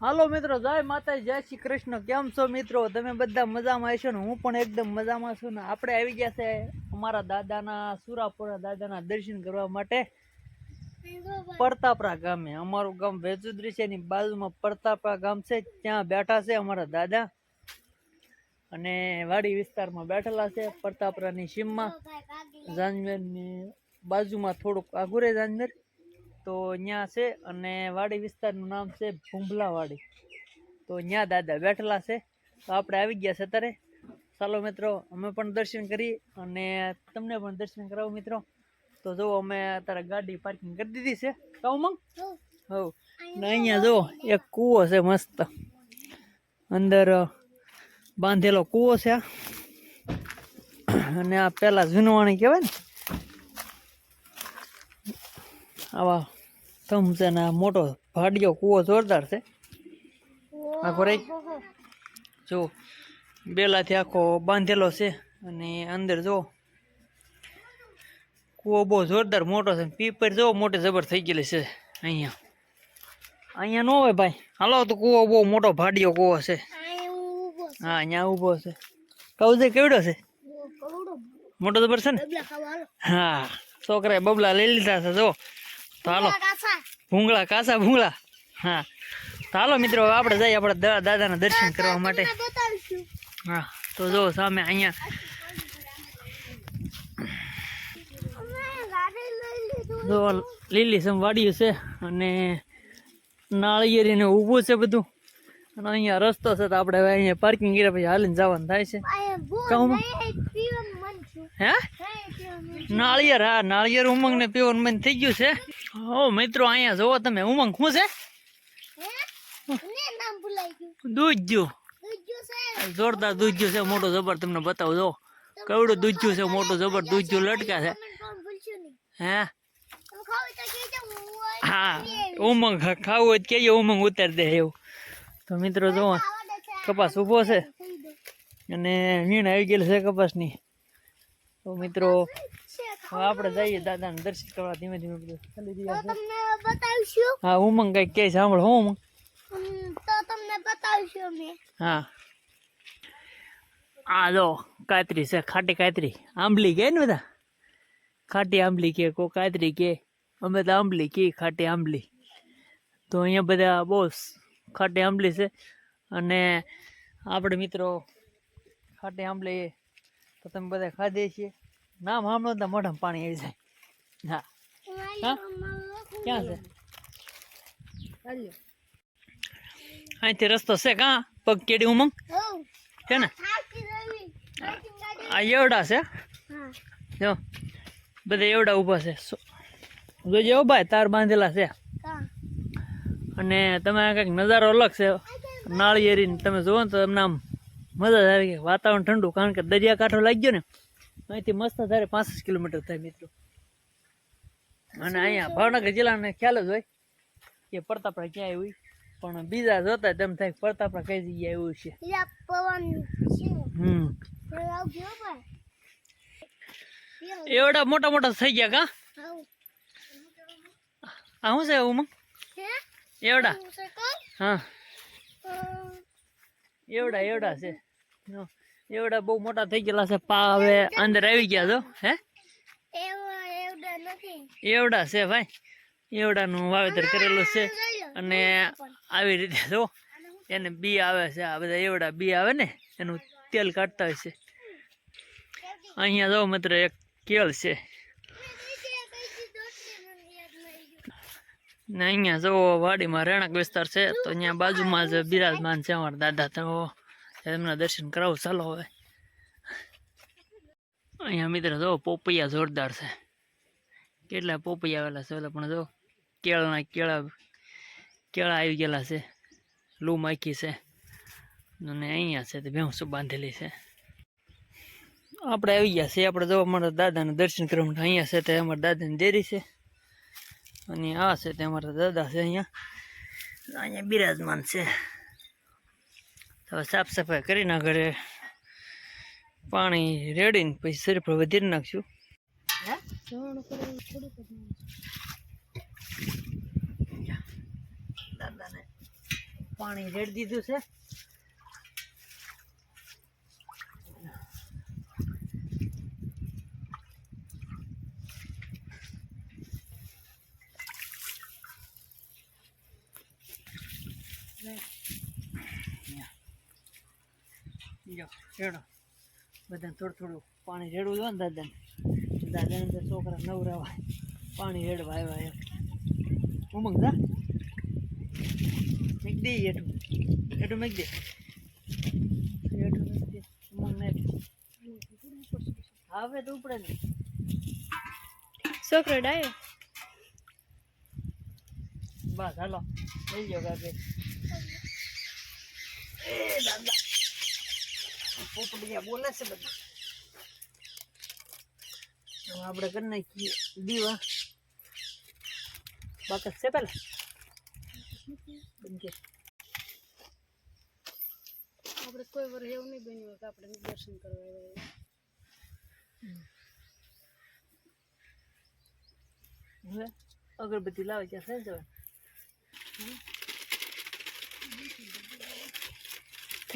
હાલો મિત્રો, જય માતા જય શ્રી કૃષ્ણ. કેમ છો મિત્રો? તમે બધા મજામાં હશો ને? હું પણ એકદમ મજામાં છું ને. આપણે આવી ગયા છે અમારા દાદાના, સુરાપુરા દાદાના દર્શન કરવા માટે પરતાપરા ગામે. અમારું ગામ વેચુદ્રી છે એની બાજુમાં પરતાપરા ગામ છે. ત્યાં બેઠા છે અમારા દાદા. અને વાડી વિસ્તારમાં બેઠેલા છે પરતાપરાની સીમમાં. જાનવેરની બાજુમાં થોડુંક આઘુરે રહે જાનવેર. તો ત્યાં છે અને વાડી વિસ્તારનું નામ છે ભૂંભલાવાડી. તો ત્યાં દાદા બેઠેલા છે. તો આપણે આવી ગયા છે અત્યારે. ચાલો મિત્રો અમે પણ દર્શન કરી અને તમને પણ દર્શન કરાવો મિત્રો. તો જો અમે અત્યારે ગાડી પાર્કિંગ કરી દીધી છે. કહું મંગ? હવ ને અહીંયા જો. એક કૂવો છે મસ્ત. અંદર બાંધેલો કૂવો છે આ. અને આ પહેલાં જૂનવાણી કહેવાય ને. આવા છે ને આ મોટો ભાડિયો કૂવો જોરદાર છે. આખો રહી જો બેલાથી આખો બાંધેલો છે અને અંદર જો કૂવો બહુ જોરદાર મોટો છે. પીપર જો મોટી જબર થઈ ગયેલી છે અહીંયા. અહીંયા ન હોય ભાઈ. હાલો તો કૂવો બહુ મોટો ભાડિયો કૂવો છે. હા અહીંયા ઊભો છે. કહું છે? કેવડો. છે મોટો જબર છે ને? હા છોકરાએ બબલા લઈ લીધા છે જો. તો હાલો ભૂંગળા કાસા ભૂંગળા. હા. તો હાલો મિત્રો આપણે જઈએ આપણે દાદાના દર્શન કરવા માટે. હા તો જો સામે અહીંયા. જો લીલી સમ છે અને નાળિયેરીને ઊભું છે બધું. અને અહીંયા રસ્તો છે તો આપણે હવે અહીંયા પાર્કિંગ કર્યા પછી હાલીને જવાનું થાય છે. હે? નાળિયેર હા નાળિયેર ઉમંગ ને પીવાનું મન થઈ ગયું છે. હો મિત્રો અહીંયા જોવો તમે ઉમંગ શું છે? દૂધજું જોરદાર દૂધ્યું છે મોટો જબર તમને બતાવો જો. કવડું દૂધ્યું છે મોટું જબર દૂધજું લટકા છે. હે? હા ઉમંગ ખાવું હોય કહીએ ઉમંગ ઉતાર દે એવું. તો મિત્રો જો કપાસ ઊભો છે. અને વીણ આવી ગયેલ છે કપાસની. તો મિત્રો આપણે જઈએ દાદાને દર્શન કરવા ધીમે ધીમે બધું. બતાવીશું? હા ઉમંગ કઈ કે સાંભળ હું ઉમંગ. તો તમને બતાવીશું અમે. હા. આ જો કાતરી છે ખાટી કાતરી. આંબલી કે ને બધા? ખાટી આંબલી કે કો કાતરી કે અમે તો આંબલી કે ખાટી આંબલી. તો અહીંયા બધા બહુ ખાટી આંબલી છે. અને આપણે મિત્રો ખાટી આંબલી તો તમે બધા ખાધે છીએ નામ સાંભળો તો મોઢામાં પાણી આવી જાય. હા? ક્યાં છે? અહીંથી રસ્તો છે કાં? પગ કેડી ઉમંગ? છે ને? આ એવડા છે? જો. બધા એવડા ઊભા છે. જોજે ભાઈ તાર બાંધેલા છે. અને તમે કંઈક નજારો અલગ છે. નાળિયેરી તમે જુઓ ને તો એમને આમ મજા જ આવી ગઈ. વાતાવરણ ઠંડુ કારણ કે દરિયાકાંઠો લાગ્યો ને અહીંથી મસ્ત ધારે પાંસઠ કિલોમીટર થાય મિત્રો. અને અહીંયા ભાવનગર જિલ્લાને ખ્યાલ જ હોય કે પડતાપડા ક્યાં હોય પણ બીજા જોતા તેમ થાય પડતાપડા કઈ જગ્યાએ આવ્યું છે. હમ. એવડા મોટા મોટા થઈ ગયા કા? આ શું છે ઉમંગ એવડા. હું? હા એવડા એવડા છે. એવડા બહુ મોટા થઈ ગયેલા છે પા હવે અંદર આવી ગયા છો હે? એવડા છે ભાઈ. એવડાનું વાવેતર કરેલું છે અને આવી રીતે જો, એને બી આવે છે, આ બધા એવડા બી આવે ને, એનું તેલ કાઢતા હોય છે. અહીંયા જો માત્ર એક કેળ છે. ને અહીંયા જો વાડીમાં રહેણાંક વિસ્તાર છે, તો અહીંયા બાજુમાં જ બિરાજમાન છે, અમારા દાદા તો. એમના દર્શન કરાવું, ચાલો હવે. અહીંયા મિત્ર જો, પોપૈયા જોરદાર છે. કેટલા પોપૈયા આવેલા છે, ઓલા પણ જો, કેળના કેળા કેળા આવી ગયેલા છે, લૂમ આખી છે. અને અહીંયા છે તે ભેંસો બાંધેલી છે. આપણે આવી ગયા છે આપણે જો અમારા દાદાને દર્શન કરવા માટે, અહીંયા છે તે અમારા દાદાની દેરી છે. અને આ છે તે અમારા દાદા છે અહીંયા. અહીંયા બિરાજમાન છે. હવે સાફ સફાઈ કરીને આગળ પાણી રેડીને પછી શરીફ વધારી નાખશું. પાણી રેડી દીધું છે. જો રેડો. બધાને થોડું થોડું પાણી રેડવું જોઈએ ને દાદાને. દાદાને અંદર છોકરા નવરાવા પાણી રેડવા આવ્યા એમ. ઉમંગ જા મેક દે એઠું એઠું મેક દે. એઠું મેક દે. ઉમંગ ને હવે તો ઉપડે ને છોકરો ડાયો? બસ હાલો. લઈ જાઓ કાકે એ દાદા. પોપડિયા બોલે છે બધું. આપણે કરી નાખીએ દીવા. બાકસ છે પેલા. આપણે કોઈ વાર એવું નહીં બન્યું કે આપણે દર્શન કરવા આવ્યા અગરબત્તી લાવે ત્યાં થઈ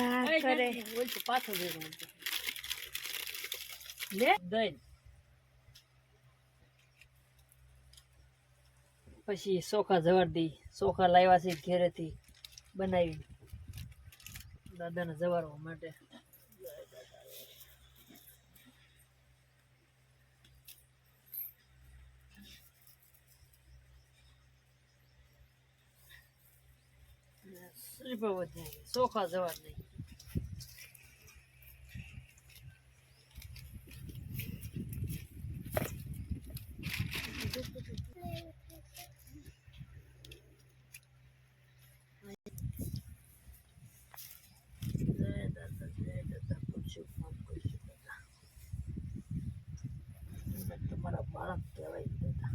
જવાય કરે. પાછો. લે દઈ. પછી ચોખા જવાર દઈ ચોખા લાવ્યા છે ઘેરેથી. બનાવી. દાદાને જવારવા માટે. શ્રીભગવત નહીં ચોખા જવાર નહીં જય દાદા જય દાદા પૂછ્યું માફ કરશું દાદા તમે તમારા બાળક કહેવાય દાદા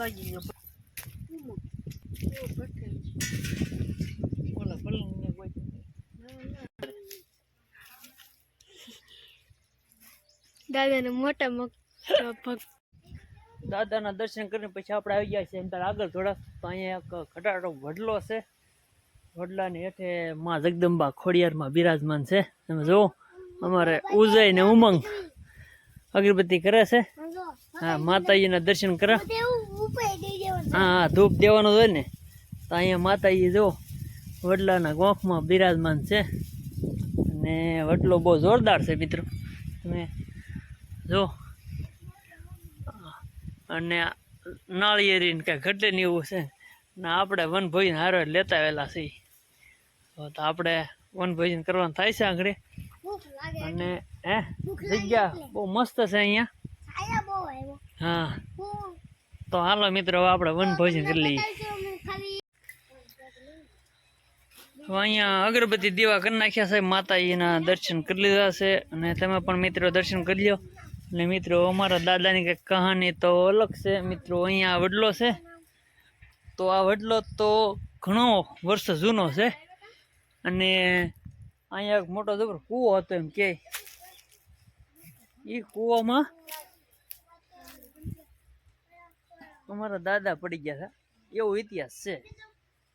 લાગી ગયો ઓલા પલંગને કોઈ દાદાને મોટા ભક્ત. દાદાના દર્શન કરીને પછી આપણે આવી ગયા છે એમ તાર આગળ થોડા તો અહીંયા એક ખટાડો વડલો છે. વડલાની હેઠે માં જગદંબા ખોડિયારમાં બિરાજમાન છે. તમે જુઓ અમારે ઉજય ને ઉમંગ અગરબત્તી કરે છે. હા માતાજીના દર્શન કરે. હા ધૂપ દેવાનું હોય ને તો અહીંયા માતાજી જો વડલાના ગોખમાં બિરાજમાન છે. અને વડલો બહુ જોરદાર છે મિત્રો. તમે જો. અને નાળિયેરીને કાંઈ ઘટે ને એવું છે. ને આપણે વનભોજન હારો લેતા આવેલા છીએ. તો આપણે વનભોજન કરવાનું થાય છે આંગળે અને હે જગ્યા બહુ મસ્ત છે અહીંયા. હું. તો હાલો મિત્રો આપણે વનભોજન કરી લઈએ. અહીંયા અગરબત્તી દીવા કરી નાખ્યા છે, માતાજીના દર્શન કરી લીધા છે, અને તમે પણ મિત્રો દર્શન કરી લો અને મિત્રો, અમારા દાદાની કંઈક કહાની તો અલગ છે. મિત્રો, અહીંયા વડલો છે. તો આ વડલો તો ઘણો વર્ષ જૂનો છે. અને અહીંયા એક મોટો જબર કૂવો હતો એમ કે. એ કૂવામાં અમારા દાદા પડી ગયા હતા. એવો ઇતિહાસ છે.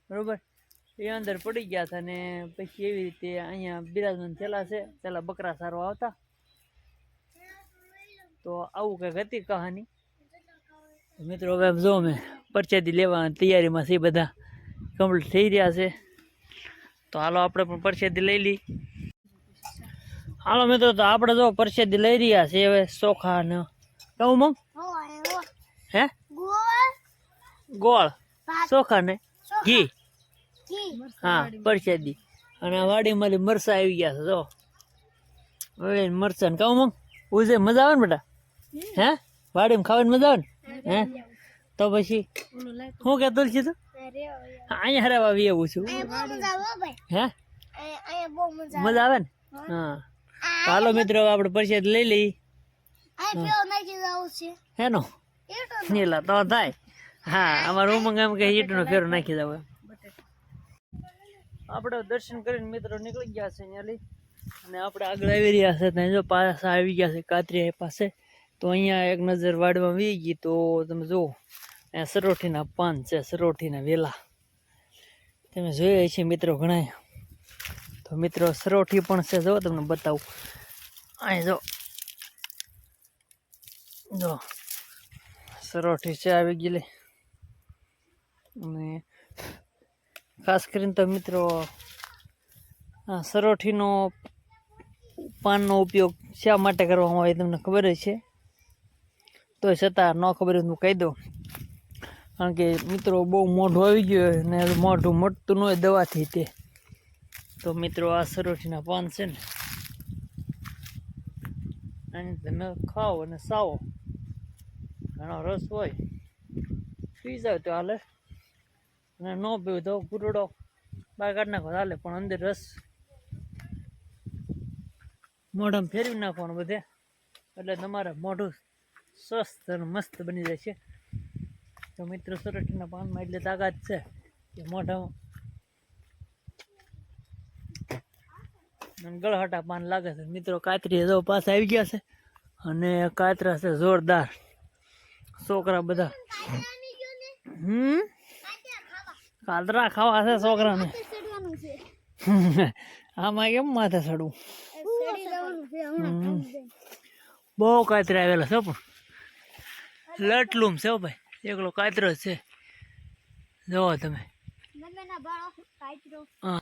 બરાબર? એ અંદર પડી ગયા હતા ને પછી એવી રીતે અહીંયા બિરાજમાન થયેલા છે. પેલા બકરા સારો આવતા. તો આવું કંઈક હતી કહાની? મિત્રો હવે જો અમે પરચેદી લેવા તૈયારીમાં છે બધા. કમ્પ્લીટ થઈ રહ્યા છે. તો હાલો આપણે પણ પરચેદી લઈ લઈ હાલો મિત્રો તો આપણે જો પરચેદી લઈ રહ્યા છે હવે ચોખા ને. કહું મમ હે? ગોળ ચોખા. ને ઘી. હા પરસાદી. અને આ વાડીમાંથી મરસા આવી ગયા છે જો. હવે મરસા ને કહું મગ. ઉજે મજા આવે ને બેટા? હે? વાડીમાં ખાવાની મજા આવે ને? હે? તો પછી શું કે તુલસી તું અહીંયા હરાવા આવી આવું છું. હે મજા આવે. ને? હા. હાલો મિત્રો આપણે પરસાદ લઈ લઈ હેનો? નીલા તો થાય. હા અમારું ઉમંગ એમ કે ઈટનો ફેરો નાખી દઉં આપણે દર્શન કરીને મિત્રો નીકળી ગયા છે અહીંયા લઈ અને આપણે આગળ આવી રહ્યા છે ત્યાં જો પાછા આવી ગયા છે કાતરી પાસે. તો અહીંયા એક નજર વાડમાં વી ગઈ તો તમે જુઓ અહીંયા સરોઠીના પાન છે સરોઠીના વેલા. તમે જોયા છે મિત્રો ઘણા તો મિત્રો સરોઠી પણ છે જો તમને બતાવું. અહીં જો. જો. સરોઠી છે આવી ગયેલી. અને ખાસ કરીને તો મિત્રો સરોઠીનો પાનનો ઉપયોગ શા માટે કરવામાં આવે તમને ખબર જ છે. તો છતાં ન ખબર હું કહી દઉં. કારણ કે મિત્રો બહુ મોઢું આવી ગયું ને મોઢું મટતું ન હોય દવાથી તે. તો મિત્રો આ સરોઠીના પાન છે ને અને તમે ખાઓ અને સાવો. ઘણો રસ હોય. પી જાવ તો હાલે. અને ન પીવું તો કુરડો બહાર કાઢી નાખો ચાલે પણ અંદર રસ. મોઢામાં ફેરવી નાખવાનું બધે. એટલે તમારે મોઢું સ્વસ્થ અને મસ્ત બની જાય છે. તો મિત્રો સરટીના પાનમાં એટલે તાકાત છે કે મોઢામાં ગળહટા પાન લાગે છે. મિત્રો કાતરી જો પાછા આવી ગયા છે અને કાતરા છે જોરદાર. છોકરા બધા. હમ? કાતરા ખાવા છે છોકરાને. આમાં કેમ માથે ચડવું? બહુ કાતરા આવેલા છે પણ. લટલુમ છે ભાઈ. એકલો કાતરો છે. જોવો તમે. હા.